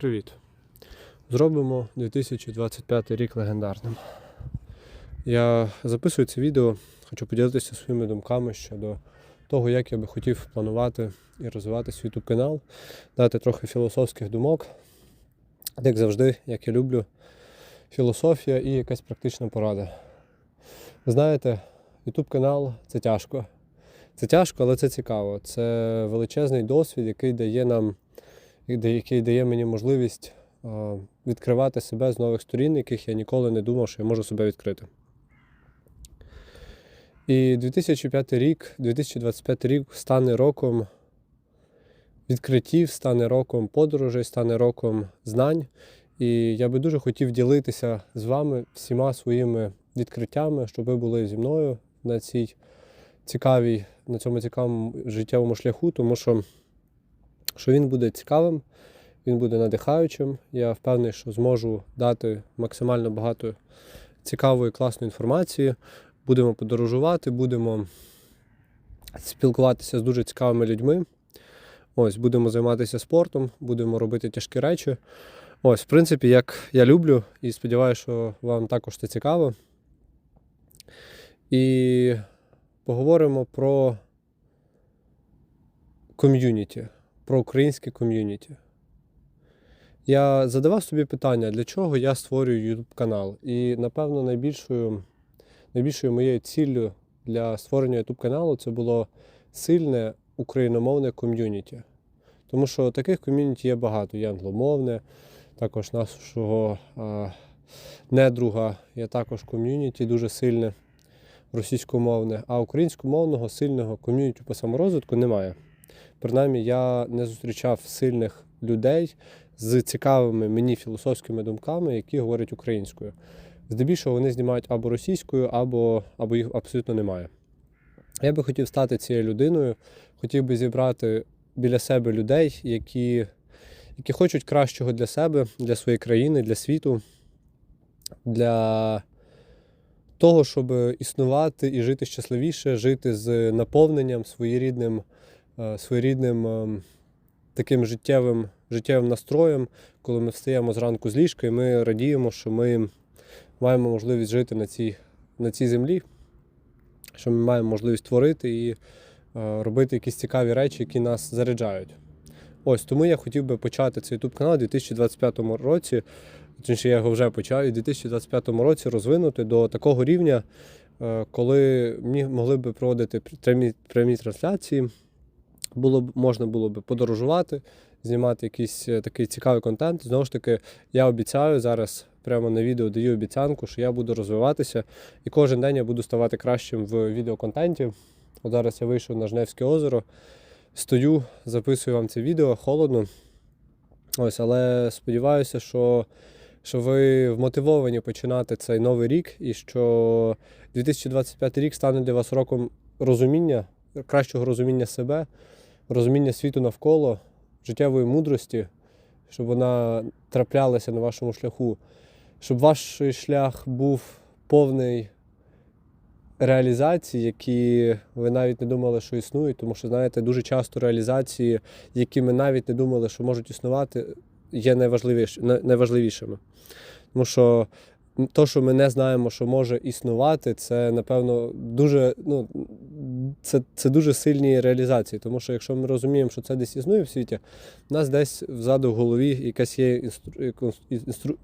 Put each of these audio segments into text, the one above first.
Привіт! Зробимо 2025 рік легендарним. Я записую це відео, хочу поділитися своїми думками щодо того, як я би хотів планувати і розвивати свій YouTube канал, дати трохи філософських думок. Як завжди, як я люблю, філософія і якась практична порада. Ви знаєте, YouTube канал це тяжко. Це тяжко, але це цікаво. Це величезний досвід, який дає нам який дає мені можливість відкривати себе з нових сторін, яких я ніколи не думав, що я можу себе відкрити. І 2005 рік, 2025 рік стане роком відкриттів, стане роком подорожей, стане роком знань. І я би дуже хотів ділитися з вами всіма своїми відкриттями, щоб ви були зі мною на цій цікавій, на цьому цікавому життєвому шляху, тому що що він буде цікавим, він буде надихаючим. Я впевнений, що зможу дати максимально багато цікавої, класної інформації. Будемо подорожувати, будемо спілкуватися з дуже цікавими людьми. Ось, будемо займатися спортом, будемо робити тяжкі речі. Ось, в принципі, як я люблю і сподіваюся, що вам також це цікаво. І поговоримо про ком'юніті про українське ком'юніті. Я задавав собі питання, для чого я створюю YouTube канал. І, напевно, найбільшою найбільшою моєю ціллю для створення YouTube каналу це було сильне україномовне ком'юніті. Тому що таких ком'юніті є багато. Є англомовне, також нашого а, недруга є також ком'юніті дуже сильне, російськомовне, а українськомовного сильного ком'юніті по саморозвитку немає. Принаймні, я не зустрічав сильних людей з цікавими мені філософськими думками, які говорять українською. Здебільшого вони знімають або російською, або, або їх абсолютно немає. Я би хотів стати цією людиною, хотів би зібрати біля себе людей, які, які хочуть кращого для себе, для своєї країни, для світу, для того, щоб існувати і жити щасливіше, жити з наповненням своєрідним. Е, своєрідним е, таким життєвим життєвим настроєм, коли ми встаємо зранку з ліжка, і ми радіємо, що ми маємо можливість жити на цій, на цій землі, що ми маємо можливість творити і е, робити якісь цікаві речі, які нас заряджають. Ось тому я хотів би почати цей YouTube канал у 2025 році. Точніше, я його вже почав, і у 2025 році розвинути до такого рівня, коли мені могли б проводити прямі, прямі трансляції було б можна було б подорожувати, знімати якийсь е, такий цікавий контент. Знову ж таки, я обіцяю зараз. Прямо на відео даю обіцянку, що я буду розвиватися, і кожен день я буду ставати кращим в відеоконтенті. От зараз я вийшов на Жневське озеро, стою, записую вам це відео, холодно. Ось, Але сподіваюся, що що ви вмотивовані починати цей новий рік і що 2025 рік стане для вас роком розуміння, кращого розуміння себе розуміння світу навколо, життєвої мудрості, щоб вона траплялася на вашому шляху, щоб ваш шлях був повний реалізацій, які ви навіть не думали, що існують, тому що, знаєте, дуже часто реалізації, які ми навіть не думали, що можуть існувати, є найважливішими. Тому що то, що ми не знаємо, що може існувати, це напевно дуже ну, це це дуже сильні реалізації. Тому що якщо ми розуміємо, що це десь існує в світі, у нас десь взаду в голові якась є інстру... інстру...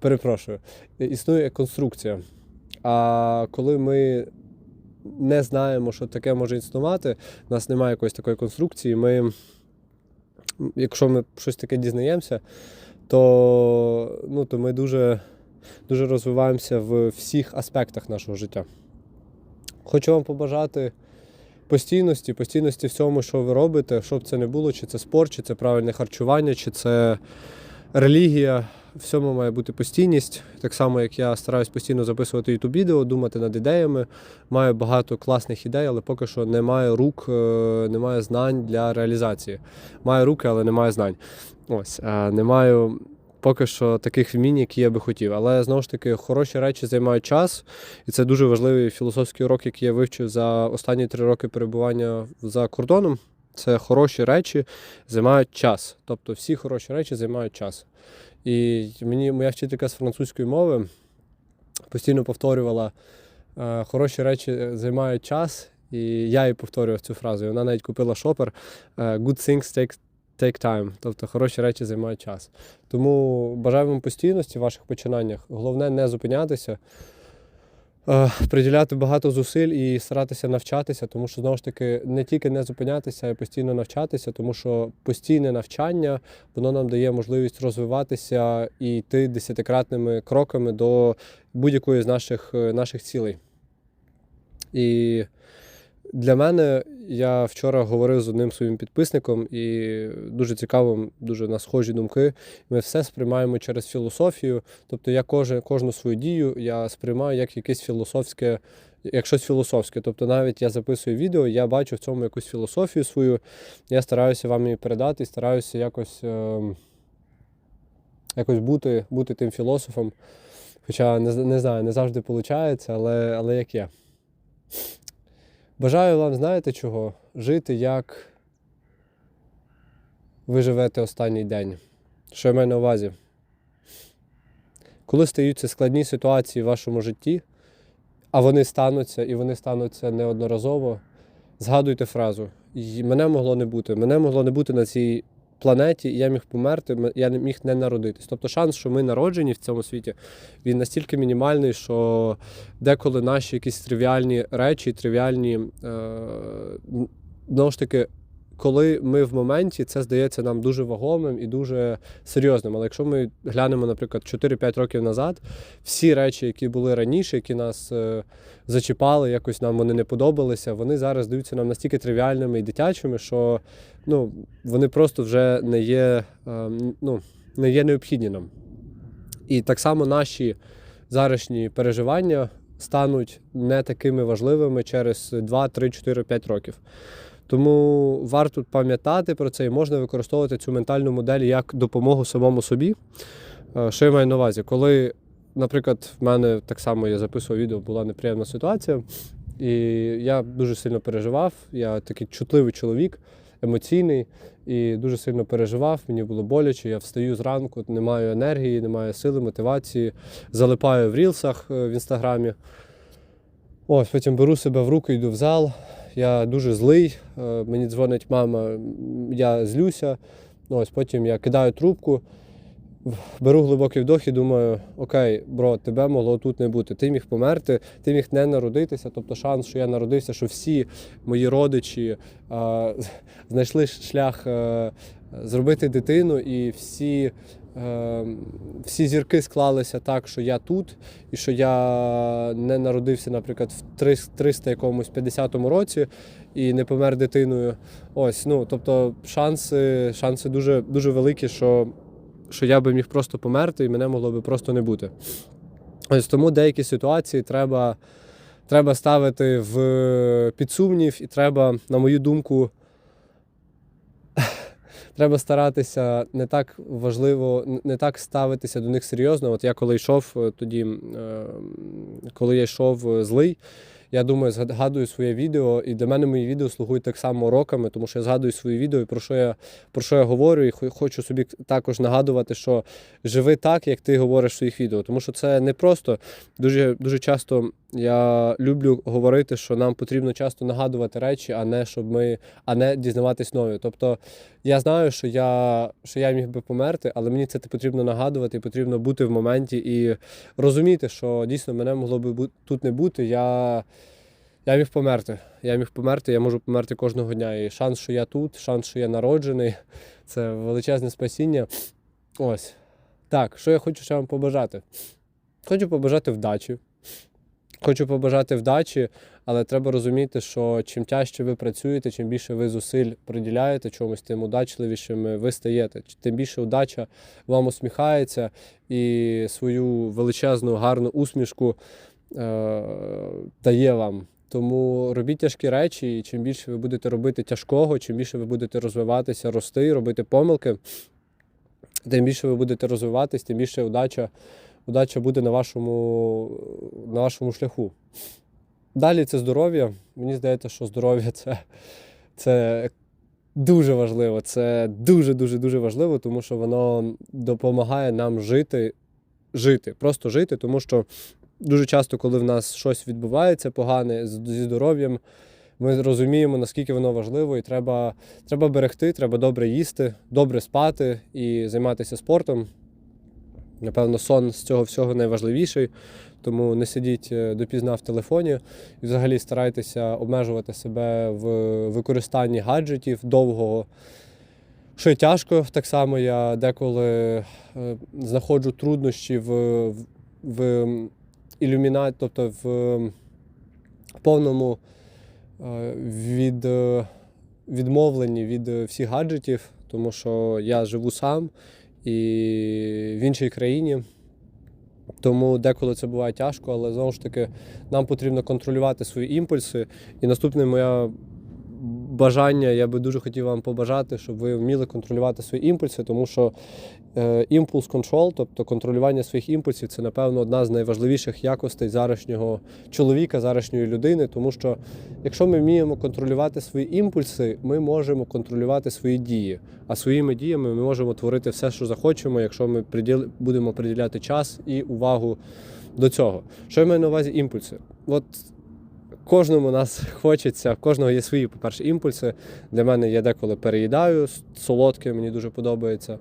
перепрошую, існує конструкція. А коли ми не знаємо, що таке може існувати, у нас немає якоїсь такої конструкції, ми, якщо ми щось таке дізнаємося, то, ну, то ми дуже дуже розвиваємося в всіх аспектах нашого життя. Хочу вам побажати постійності, постійності в цьому, що ви робите, щоб це не було, чи це спорт, чи це правильне харчування, чи це релігія. Всьому має бути постійність. Так само, як я стараюсь постійно записувати youtube відео, думати над ідеями. Маю багато класних ідей, але поки що немає рук, е, немає знань для реалізації. Маю руки, але немає знань. Ось, е, не маю поки що таких вмінь, які я би хотів. Але знову ж таки, хороші речі займають час, і це дуже важливий філософський урок, який я вивчив за останні три роки перебування за кордоном. Це хороші речі займають час. Тобто всі хороші речі займають час. І мені моя вчителька з французької мови постійно повторювала: е, хороші речі займають час. І я їй повторював цю фразу. Вона навіть купила шопер е, Good things take, take time. Тобто хороші речі займають час. Тому бажаю вам постійності в ваших починаннях. Головне не зупинятися, е, приділяти багато зусиль і старатися навчатися, тому що знову ж таки не тільки не зупинятися, а й постійно навчатися, тому що постійне навчання воно нам дає можливість розвиватися і йти десятикратними кроками до будь-якої з наших, е, наших цілей. І для мене я вчора говорив з одним своїм підписником, і дуже цікаво, дуже на схожі думки. Ми все сприймаємо через філософію. Тобто я кожен, кожну свою дію я сприймаю як якесь філософське, як щось філософське. Тобто навіть я записую відео, я бачу в цьому якусь філософію свою. Я стараюся вам її передати, стараюся якось, е, якось бути, бути тим філософом. Хоча не, не знаю, не завжди виходить, але, але як є. Бажаю вам, знаєте чого? Жити як ви живете останній день. Що я маю на увазі? Коли стаються складні ситуації в вашому житті, а вони стануться і вони стануться неодноразово, згадуйте фразу: мене могло не бути. Мене могло не бути на цій планеті, я міг померти, я не міг не народитись. Тобто шанс, що ми народжені в цьому світі, він настільки мінімальний, що деколи наші якісь тривіальні речі, тривіальні, е, знову ж таки, коли ми в моменті, це здається нам дуже вагомим і дуже серйозним. Але якщо ми глянемо, наприклад, 4-5 років назад, всі речі, які були раніше, які нас е, зачіпали, якось нам вони не подобалися, вони зараз здаються нам настільки тривіальними і дитячими, що ну, вони просто вже не є, е, ну, не є необхідні нам. І так само наші зарашні переживання стануть не такими важливими через 2, 3, 4, 5 років. Тому варто пам'ятати про це і можна використовувати цю ментальну модель як допомогу самому собі. Е, Що я маю на увазі? Коли, наприклад, в мене так само я записував відео, була неприємна ситуація, і я дуже сильно переживав. Я такий чутливий чоловік, емоційний, і дуже сильно переживав. Мені було боляче. Я встаю зранку, не маю енергії, не маю сили, мотивації, залипаю в рілсах е, в інстаграмі. Ось, потім беру себе в руки, йду в зал. Я дуже злий. е, Мені дзвонить мама, я злюся. Ось потім я кидаю трубку, беру глибокий вдох і думаю: окей, бро, тебе могло тут не бути. Ти міг померти, ти міг не народитися. Тобто шанс, що я народився, що всі мої родичі е, знайшли шлях е, зробити дитину, і всі. е, Всі зірки склалися так, що я тут, і що я не народився, наприклад, в 300 якомусь 50-му році і не помер дитиною. Ось, ну тобто, шанси, шанси дуже, дуже великі, що, що я би міг просто померти, і мене могло би просто не бути. Ось тому деякі ситуації треба, треба ставити в підсумнів, і треба, на мою думку, треба старатися не так важливо, не так ставитися до них серйозно. От я коли йшов е, тоді, е, коли я йшов е, злий, я думаю, згадую своє відео, і для мене мої відео слугують так само роками, тому що я згадую свої відео, про що я про що я говорю, і хо- хочу собі також нагадувати, що живи так, як ти говориш в своїх відео. Тому що це не просто дуже, дуже часто я люблю говорити, що нам потрібно часто нагадувати речі, а не щоб ми, а не дізнаватись нові. Тобто я знаю, що я, що я міг би померти, але мені це потрібно нагадувати, потрібно бути в моменті і розуміти, що дійсно мене могло би тут не бути. Я, я міг померти. Я міг померти, я можу померти кожного дня. І шанс, що я тут, шанс, що я народжений, це величезне спасіння. Ось. Так, що я хочу ще вам побажати? Хочу побажати вдачі. Хочу побажати вдачі, але треба розуміти, що чим тяжче ви працюєте, чим більше ви зусиль приділяєте чомусь, тим удачливішими ви стаєте. Тим більше удача вам усміхається і свою величезну гарну усмішку е, дає вам. Тому робіть тяжкі речі, і чим більше ви будете робити тяжкого, чим більше ви будете розвиватися, рости, робити помилки, тим більше ви будете розвиватись, тим більше удача, удача буде на вашому, на вашому шляху. Далі це здоров'я. Мені здається, що здоров'я це, це дуже важливо. Це дуже дуже дуже важливо, тому що воно допомагає нам жити, жити, просто жити, тому що дуже часто, коли в нас щось відбувається погане зі здоров'ям, ми розуміємо, наскільки воно важливо, і треба, треба берегти, треба добре їсти, добре спати і займатися спортом. Напевно, сон з цього всього найважливіший, тому не сидіть е, допізна в телефоні. І взагалі старайтеся обмежувати себе в використанні гаджетів довгого. Що тяжко, так само я деколи е, знаходжу труднощі в, в, ілюміна... тобто в повному е, від, відмовленні від всіх гаджетів, тому що я живу сам і в іншій країні. Тому деколи це буває тяжко, але знову ж таки нам потрібно контролювати свої імпульси. І наступне моє бажання, я би дуже хотів вам побажати, щоб ви вміли контролювати свої імпульси, тому що е, імпульс контрол, тобто контролювання своїх імпульсів, це, напевно, одна з найважливіших якостей зарашнього чоловіка, зарашньої людини. Тому що якщо ми вміємо контролювати свої імпульси, ми можемо контролювати свої дії. А своїми діями ми можемо творити все, що захочемо, якщо ми будемо приділяти час і увагу до цього. Що я маю на увазі імпульси? От кожному нас хочеться, в кожного є свої, по-перше, імпульси. Для мене я деколи переїдаю солодке, мені дуже подобається.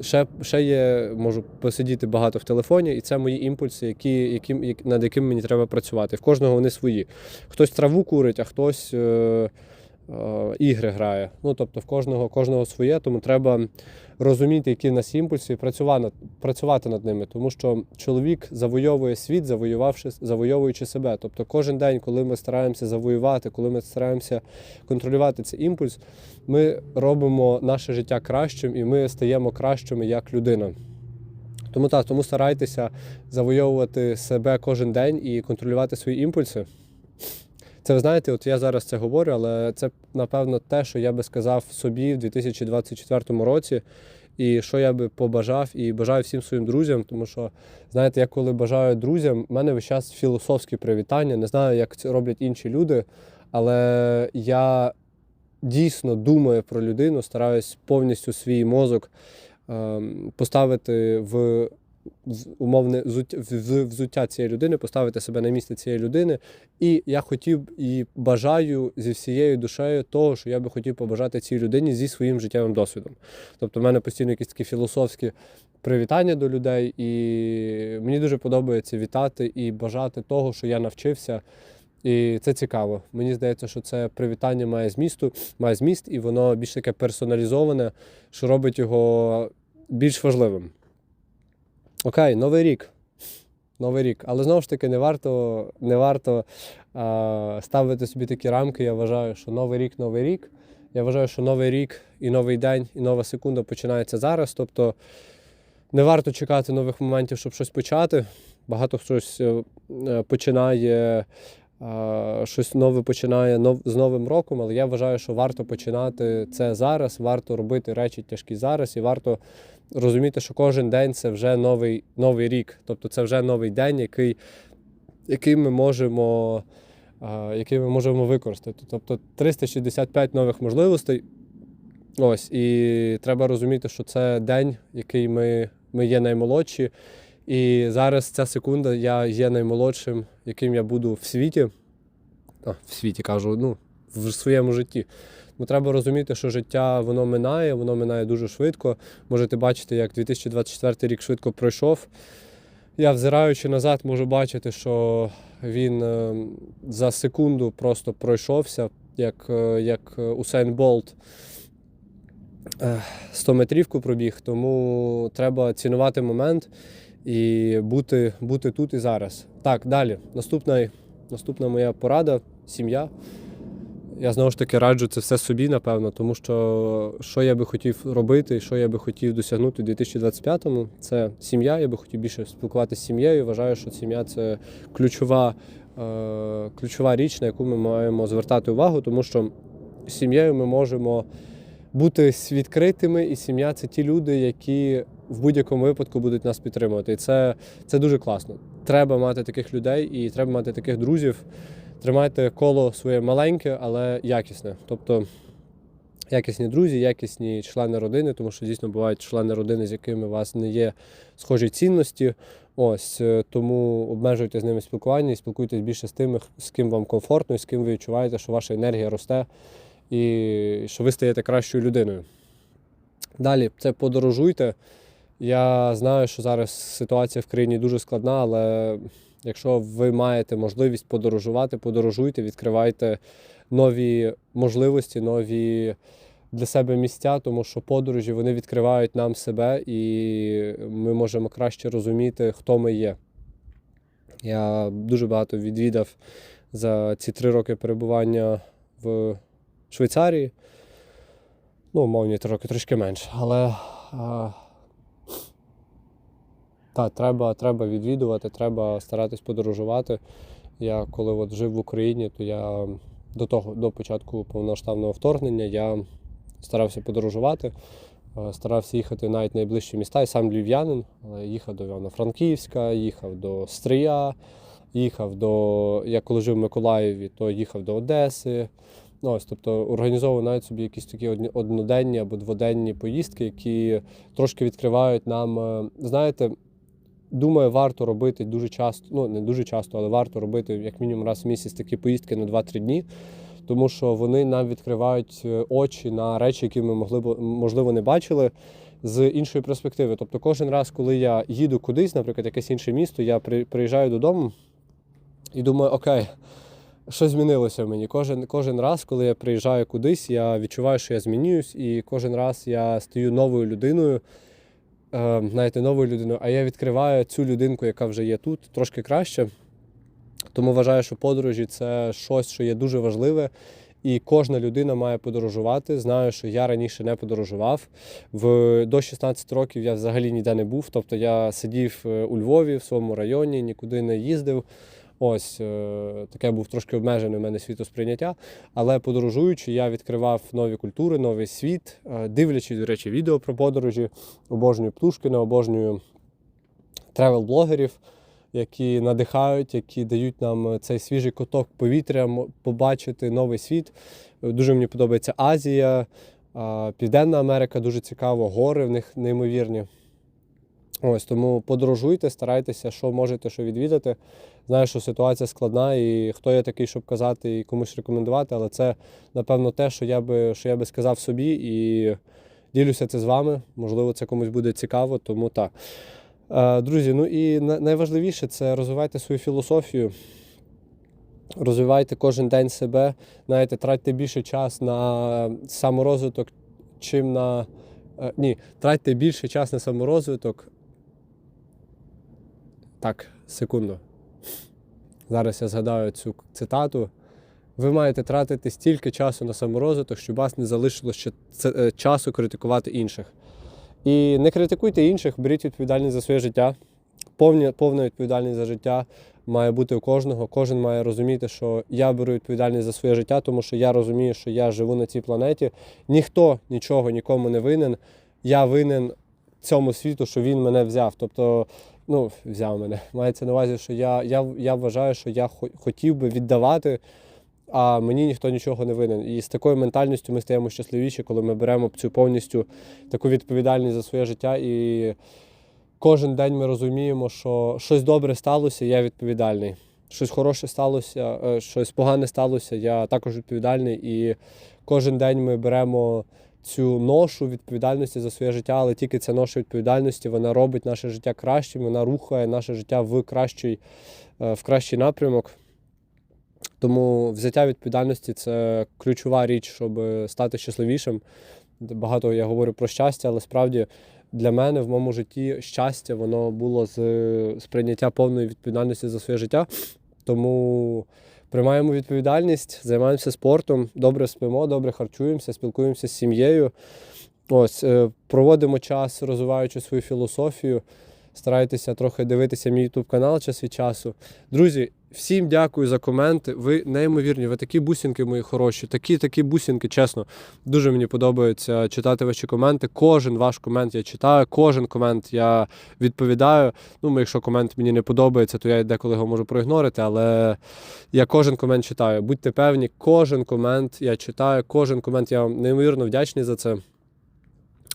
Ще, ще є, можу посидіти багато в телефоні, і це мої імпульси, які, які, над якими мені треба працювати. В кожного вони свої. Хтось траву курить, а хтось е, ігри грає. Ну, тобто в кожного, кожного своє, тому треба розуміти, які в нас імпульси, і працювати над ними. Тому що чоловік завойовує світ, завоювавши, завойовуючи себе. Тобто кожен день, коли ми стараємося завоювати, коли ми стараємося контролювати цей імпульс, ми робимо наше життя кращим і ми стаємо кращими як людина. Тому так, тому старайтеся завойовувати себе кожен день і контролювати свої імпульси. Це ви знаєте, от я зараз це говорю, але це напевно те, що я би сказав собі в 2024 році, і що я би побажав і бажаю всім своїм друзям. Тому що, знаєте, я коли бажаю друзям, в мене весь час філософські привітання. Не знаю, як це роблять інші люди, але я дійсно думаю про людину, стараюсь повністю свій мозок ем, поставити в умовне взуття, цієї людини, поставити себе на місце цієї людини. І я хотів і бажаю зі всією душею того, що я би хотів побажати цій людині зі своїм життєвим досвідом. Тобто, в мене постійно якісь такі філософські привітання до людей, і мені дуже подобається вітати і бажати того, що я навчився. І це цікаво. Мені здається, що це привітання має змісту, має зміст, і воно більш таке персоналізоване, що робить його більш важливим. Окей, новий рік. Новий рік. Але знову ж таки, не варто, не варто а, ставити собі такі рамки. Я вважаю, що новий рік, новий рік. Я вважаю, що новий рік і новий день, і нова секунда починається зараз. Тобто не варто чекати нових моментів, щоб щось почати. Багато хтось е, е, починає. Щось нове починає з Новим роком, але я вважаю, що варто починати це зараз, варто робити речі тяжкі зараз, і варто розуміти, що кожен день це вже новий, новий рік. Тобто це вже новий день, який, який, ми можемо, який ми можемо використати. Тобто 365 нових можливостей. Ось, і треба розуміти, що це день, який ми, ми є наймолодші. І зараз ця секунда я є наймолодшим, яким я буду в світі. А, в світі кажу, ну, в своєму житті. Бо треба розуміти, що життя воно минає, воно минає дуже швидко. Можете бачити, як 2024 рік швидко пройшов. Я, взираючи назад, можу бачити, що він е, за секунду просто пройшовся, як, е, як Усейн Болт. 100 метрівку пробіг, тому треба цінувати момент і бути, бути тут і зараз. Так, далі. Наступна, наступна моя порада сім'я. Я знову ж таки раджу це все собі, напевно, тому що що я би хотів робити, що я би хотів досягнути у 2025-му, це сім'я. Я би хотів більше спілкуватися з сім'єю. Вважаю, що сім'я це ключова, е, ключова річ, на яку ми маємо звертати увагу, тому що з сім'єю ми можемо бути відкритими, і сім'я це ті люди, які в будь-якому випадку будуть нас підтримувати. І це, це дуже класно. Треба мати таких людей і треба мати таких друзів. Тримайте коло своє маленьке, але якісне. Тобто якісні друзі, якісні члени родини, тому що дійсно бувають члени родини, з якими у вас не є схожі цінності. Ось е, тому обмежуйте з ними спілкування і спілкуйтесь більше з тими, з ким вам комфортно з ким ви відчуваєте, що ваша енергія росте і що ви стаєте кращою людиною. Далі це подорожуйте. Я знаю, що зараз ситуація в країні дуже складна, але якщо ви маєте можливість подорожувати, подорожуйте, відкривайте нові можливості, нові для себе місця, тому що подорожі вони відкривають нам себе і ми можемо краще розуміти, хто ми є. Я дуже багато відвідав за ці три роки перебування в Швейцарії. Ну, мовні три роки трошки менше. Але та, треба, треба відвідувати, треба старатись подорожувати. Я коли от жив в Україні, то я до того, до початку повноштабного вторгнення, я старався подорожувати, е, старався їхати навіть найближчі міста. Я сам львів'янин, але їхав до Івано-Франківська, їхав до Стрия, їхав до. Я коли жив в Миколаєві, то їхав до Одеси. Ну, ось, тобто організовував навіть собі якісь такі одноденні або дводенні поїздки, які трошки відкривають нам, е, знаєте, думаю, варто робити дуже часто, ну не дуже часто, але варто робити як мінімум раз в місяць такі поїздки на 2-3 дні, тому що вони нам відкривають е, очі на речі, які ми могли б, можливо не бачили. З іншої перспективи. Тобто, кожен раз, коли я їду кудись, наприклад, якесь інше місто, я при- приїжджаю додому і думаю, окей, що змінилося в мені. Кожен, кожен раз, коли я приїжджаю кудись, я відчуваю, що я змінююсь, і кожен раз я стаю новою людиною, знаєте, новою людиною, а я відкриваю цю людинку, яка вже є тут, трошки краще. Тому вважаю, що подорожі це щось, що є дуже важливе. І кожна людина має подорожувати. Знаю, що я раніше не подорожував. В, до 16 років я взагалі ніде не був. Тобто я сидів е, у Львові в своєму районі, нікуди не їздив. Ось е, таке був трошки обмежене в мене світосприйняття. Але подорожуючи, я відкривав нові культури, новий світ, Е, дивлячись, до речі, відео про подорожі, обожнюю Птушкіна, обожнюю тревел-блогерів, які надихають, які дають нам цей свіжий коток повітря, побачити новий світ. Е, Дуже мені подобається Азія, Південна Америка дуже цікаво, гори в них неймовірні. Ось тому подорожуйте, старайтеся, що можете, що відвідати. Знаю, що ситуація складна, і хто я такий, щоб казати і комусь рекомендувати, але це, напевно, те, що я би, що я би сказав собі, і ділюся це з вами. Можливо, це комусь буде цікаво, тому так. Е, Друзі, ну і найважливіше це розвивайте свою філософію. Розвивайте кожен день себе, знаєте, тратьте більше час на саморозвиток, чим на. е, Ні, тратьте більше час на саморозвиток. Так, секунду. Зараз я згадаю цю цитату. Ви маєте тратити стільки часу на саморозвиток, щоб вас не залишилося ще е, часу критикувати інших. І не критикуйте інших, беріть відповідальність за своє життя. Повні, повна відповідальність за життя має бути у кожного. Кожен має розуміти, що я беру відповідальність за своє життя, тому що я розумію, що я живу на цій планеті. Ніхто нічого нікому не винен. Я винен цьому світу, що він мене взяв. Тобто, ну, взяв мене. Мається на увазі, що я, я, я вважаю, що я хотів би віддавати. А мені ніхто нічого не винен. І з такою ментальністю ми стаємо щасливіші, коли ми беремо цю повністю таку відповідальність за своє життя. І кожен день ми розуміємо, що щось добре сталося, я відповідальний. Щось хороше сталося, е, щось погане сталося, я також відповідальний. І кожен день ми беремо цю ношу відповідальності за своє життя, але тільки ця ноша відповідальності вона робить наше життя кращим, вона рухає наше життя в кращий, е, в кращий напрямок. Тому взяття відповідальності це ключова річ, щоб стати щасливішим. Багато я говорю про щастя, але справді для мене в моєму житті щастя воно було з сприйняття повної відповідальності за своє життя. Тому приймаємо відповідальність, займаємося спортом, добре спимо, добре харчуємося, спілкуємося з сім'єю. Ось е, проводимо час, розвиваючи свою філософію. Старайтеся трохи дивитися мій YouTube канал час від часу. Друзі, Всім дякую за коменти. Ви неймовірні, ви такі бусинки мої хороші, такі такі бусинки, чесно. Дуже мені подобається читати ваші коменти. Кожен ваш комент я читаю, кожен комент я відповідаю. Ну, якщо комент мені не подобається, то я деколи його можу проігнорити, але я кожен комент читаю. Будьте певні, кожен комент я читаю, кожен комент я вам неймовірно вдячний за це.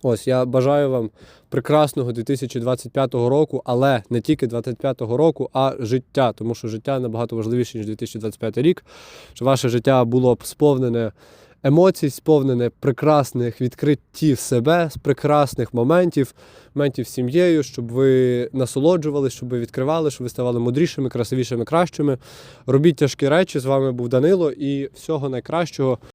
Ось я бажаю вам прекрасного 2025 року, але не тільки 2025 року, а життя, тому що життя набагато важливіше, ніж 2025 рік. Щоб ваше життя було б сповнене емоцій, сповнене прекрасних відкриттів себе, прекрасних моментів, моментів з сім'єю, щоб ви насолоджувалися, щоб ви відкривали, щоб ви ставали мудрішими, красивішими, кращими. Робіть тяжкі речі. З вами був Данило і всього найкращого.